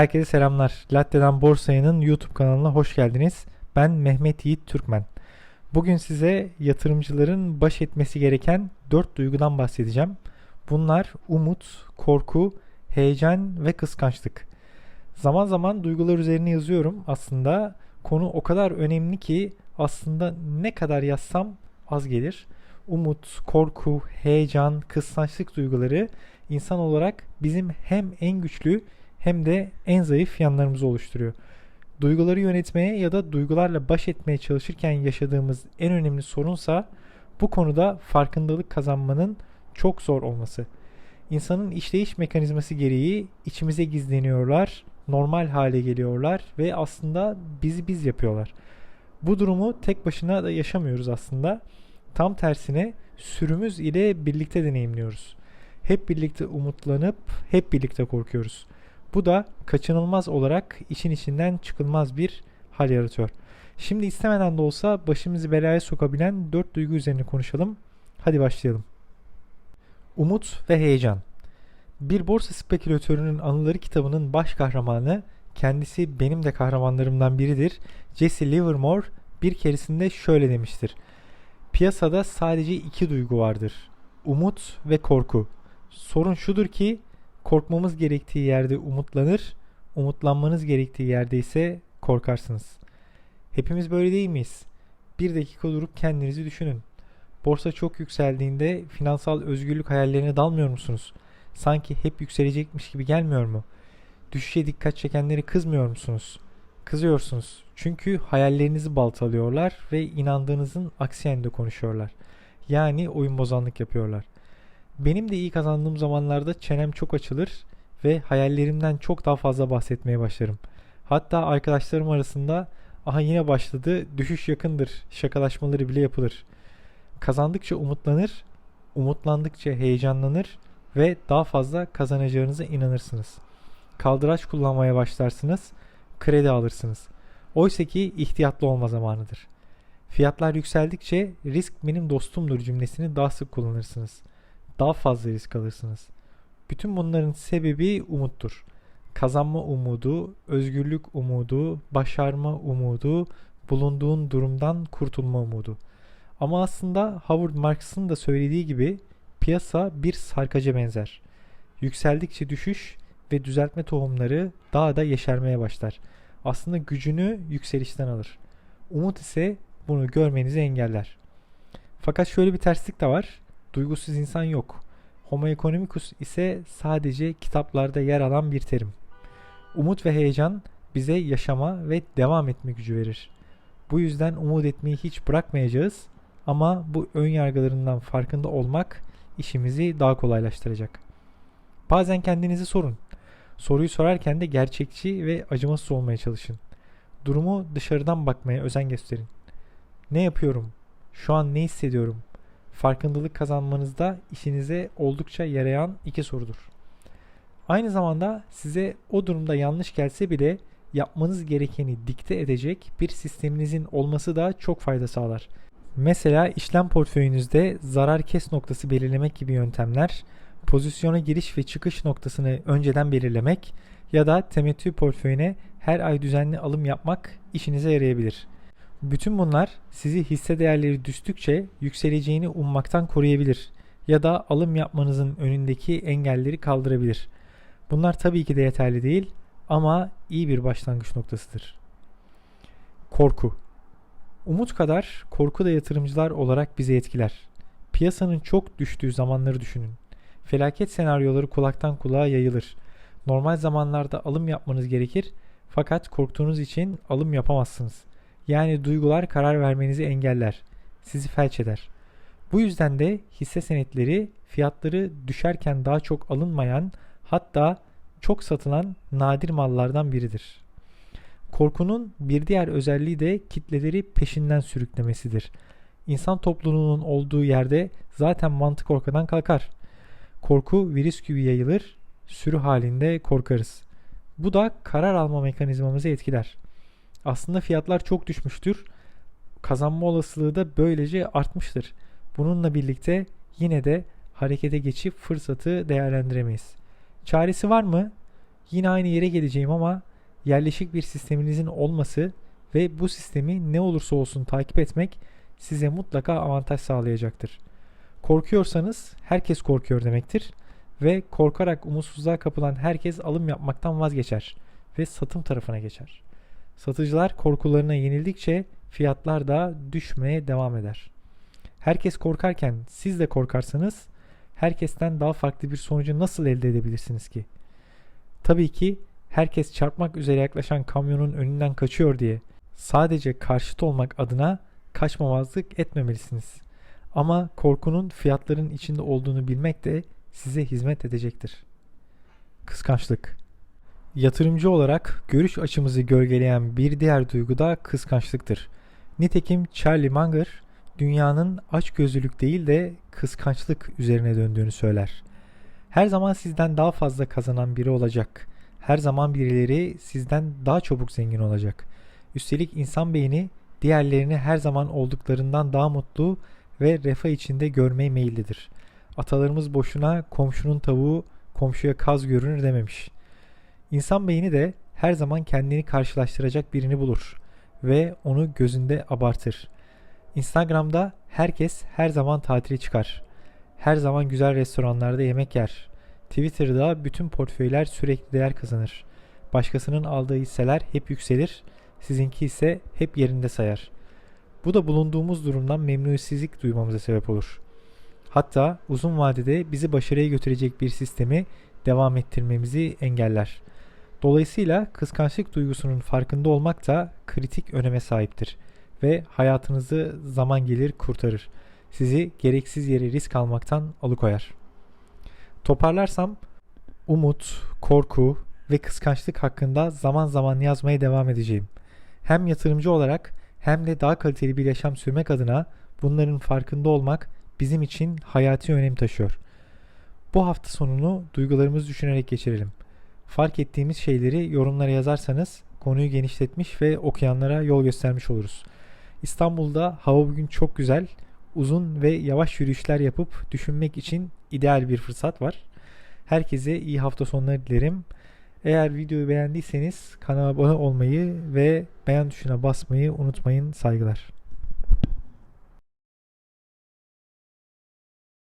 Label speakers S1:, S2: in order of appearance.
S1: Herkese selamlar. Latte'den Borsaya'nın YouTube kanalına hoş geldiniz. Ben Mehmet Yiğit Türkmen. Bugün size yatırımcıların baş etmesi gereken 4 duygudan bahsedeceğim. Bunlar umut, korku, heyecan ve kıskançlık. Zaman zaman duygular üzerine yazıyorum. Aslında konu o kadar önemli ki aslında ne kadar yazsam az gelir. Umut, korku, heyecan, kıskançlık duyguları insan olarak bizim hem en güçlü hem de en zayıf yanlarımızı oluşturuyor. Duyguları yönetmeye ya da duygularla baş etmeye çalışırken yaşadığımız en önemli sorunsa bu konuda farkındalık kazanmanın çok zor olması. İnsanın işleyiş mekanizması gereği içimize gizleniyorlar, normal hale geliyorlar ve aslında bizi biz yapıyorlar. Bu durumu tek başına da yaşamıyoruz aslında. Tam tersine sürümüz ile birlikte deneyimliyoruz. Hep birlikte umutlanıp hep birlikte korkuyoruz. Bu da kaçınılmaz olarak işin içinden çıkılmaz bir hal yaratıyor. Şimdi istemeden de olsa başımızı belaya sokabilen dört duygu üzerine konuşalım. Hadi başlayalım. Umut ve heyecan. Bir borsa spekülatörünün anıları kitabının baş kahramanı, kendisi benim de kahramanlarımdan biridir. Jesse Livermore bir keresinde şöyle demiştir. Piyasada sadece iki duygu vardır. Umut ve korku. Sorun şudur ki korkmamız gerektiği yerde umutlanır, umutlanmanız gerektiği yerde ise korkarsınız. Hepimiz böyle değil miyiz? Bir dakika durup kendinizi düşünün. Borsa çok yükseldiğinde finansal özgürlük hayallerine dalmıyor musunuz? Sanki hep yükselecekmiş gibi gelmiyor mu? Düşüşe dikkat çekenleri kızmıyor musunuz? Kızıyorsunuz. Çünkü hayallerinizi baltalıyorlar ve inandığınızın aksi yönde konuşuyorlar. Yani oyun bozanlık yapıyorlar. Benim de iyi kazandığım zamanlarda çenem çok açılır ve hayallerimden çok daha fazla bahsetmeye başlarım. Hatta arkadaşlarım arasında aha yine başladı düşüş yakındır şakalaşmaları bile yapılır. Kazandıkça umutlanır, umutlandıkça heyecanlanır ve daha fazla kazanacağınıza inanırsınız. Kaldıraç kullanmaya başlarsınız, kredi alırsınız. Oysa ki ihtiyatlı olma zamanıdır. Fiyatlar yükseldikçe risk benim dostumdur cümlesini daha sık kullanırsınız daha fazla risk alırsınız. Bütün bunların sebebi umuttur. Kazanma umudu, özgürlük umudu, başarma umudu, bulunduğun durumdan kurtulma umudu. Ama aslında Howard Marks'ın da söylediği gibi piyasa bir sarkaca benzer. Yükseldikçe düşüş ve düzeltme tohumları daha da yeşermeye başlar. Aslında gücünü yükselişten alır. Umut ise bunu görmenizi engeller. Fakat şöyle bir terslik de var duygusuz insan yok. Homo economicus ise sadece kitaplarda yer alan bir terim. Umut ve heyecan bize yaşama ve devam etme gücü verir. Bu yüzden umut etmeyi hiç bırakmayacağız ama bu ön yargılarından farkında olmak işimizi daha kolaylaştıracak. Bazen kendinizi sorun. Soruyu sorarken de gerçekçi ve acımasız olmaya çalışın. Durumu dışarıdan bakmaya özen gösterin. Ne yapıyorum? Şu an ne hissediyorum? Farkındalık kazanmanızda işinize oldukça yarayan iki sorudur. Aynı zamanda size o durumda yanlış gelse bile yapmanız gerekeni dikte edecek bir sisteminizin olması da çok fayda sağlar. Mesela işlem portföyünüzde zarar kes noktası belirlemek gibi yöntemler, pozisyona giriş ve çıkış noktasını önceden belirlemek ya da temettü portföyüne her ay düzenli alım yapmak işinize yarayabilir. Bütün bunlar sizi hisse değerleri düştükçe yükseleceğini ummaktan koruyabilir ya da alım yapmanızın önündeki engelleri kaldırabilir. Bunlar tabii ki de yeterli değil ama iyi bir başlangıç noktasıdır. Korku Umut kadar korku da yatırımcılar olarak bizi etkiler. Piyasanın çok düştüğü zamanları düşünün. Felaket senaryoları kulaktan kulağa yayılır. Normal zamanlarda alım yapmanız gerekir fakat korktuğunuz için alım yapamazsınız. Yani duygular karar vermenizi engeller. Sizi felç eder. Bu yüzden de hisse senetleri fiyatları düşerken daha çok alınmayan hatta çok satılan nadir mallardan biridir. Korkunun bir diğer özelliği de kitleleri peşinden sürüklemesidir. İnsan topluluğunun olduğu yerde zaten mantık ortadan kalkar. Korku virüs gibi yayılır, sürü halinde korkarız. Bu da karar alma mekanizmamızı etkiler. Aslında fiyatlar çok düşmüştür. Kazanma olasılığı da böylece artmıştır. Bununla birlikte yine de harekete geçip fırsatı değerlendiremeyiz. Çaresi var mı? Yine aynı yere geleceğim ama yerleşik bir sisteminizin olması ve bu sistemi ne olursa olsun takip etmek size mutlaka avantaj sağlayacaktır. Korkuyorsanız herkes korkuyor demektir ve korkarak umutsuzluğa kapılan herkes alım yapmaktan vazgeçer ve satım tarafına geçer. Satıcılar korkularına yenildikçe fiyatlar da düşmeye devam eder. Herkes korkarken siz de korkarsanız herkesten daha farklı bir sonucu nasıl elde edebilirsiniz ki? Tabii ki herkes çarpmak üzere yaklaşan kamyonun önünden kaçıyor diye sadece karşıt olmak adına kaçmamazlık etmemelisiniz. Ama korkunun fiyatların içinde olduğunu bilmek de size hizmet edecektir. Kıskançlık Yatırımcı olarak görüş açımızı gölgeleyen bir diğer duygu da kıskançlıktır. Nitekim Charlie Munger dünyanın açgözlülük değil de kıskançlık üzerine döndüğünü söyler. Her zaman sizden daha fazla kazanan biri olacak. Her zaman birileri sizden daha çabuk zengin olacak. Üstelik insan beyni diğerlerini her zaman olduklarından daha mutlu ve refah içinde görmeye meyillidir. Atalarımız boşuna komşunun tavuğu komşuya kaz görünür dememiş. İnsan beyni de her zaman kendini karşılaştıracak birini bulur ve onu gözünde abartır. Instagram'da herkes her zaman tatile çıkar. Her zaman güzel restoranlarda yemek yer. Twitter'da bütün portföyler sürekli değer kazanır. Başkasının aldığı hisseler hep yükselir, sizinki ise hep yerinde sayar. Bu da bulunduğumuz durumdan memnuniyetsizlik duymamıza sebep olur. Hatta uzun vadede bizi başarıya götürecek bir sistemi devam ettirmemizi engeller. Dolayısıyla kıskançlık duygusunun farkında olmak da kritik öneme sahiptir ve hayatınızı zaman gelir kurtarır. Sizi gereksiz yere risk almaktan alıkoyar. Toparlarsam umut, korku ve kıskançlık hakkında zaman zaman yazmaya devam edeceğim. Hem yatırımcı olarak hem de daha kaliteli bir yaşam sürmek adına bunların farkında olmak bizim için hayati önem taşıyor. Bu hafta sonunu duygularımızı düşünerek geçirelim. Fark ettiğimiz şeyleri yorumlara yazarsanız konuyu genişletmiş ve okuyanlara yol göstermiş oluruz. İstanbul'da hava bugün çok güzel. Uzun ve yavaş yürüyüşler yapıp düşünmek için ideal bir fırsat var. Herkese iyi hafta sonları dilerim. Eğer videoyu beğendiyseniz kanala abone olmayı ve beğen tuşuna basmayı unutmayın. Saygılar.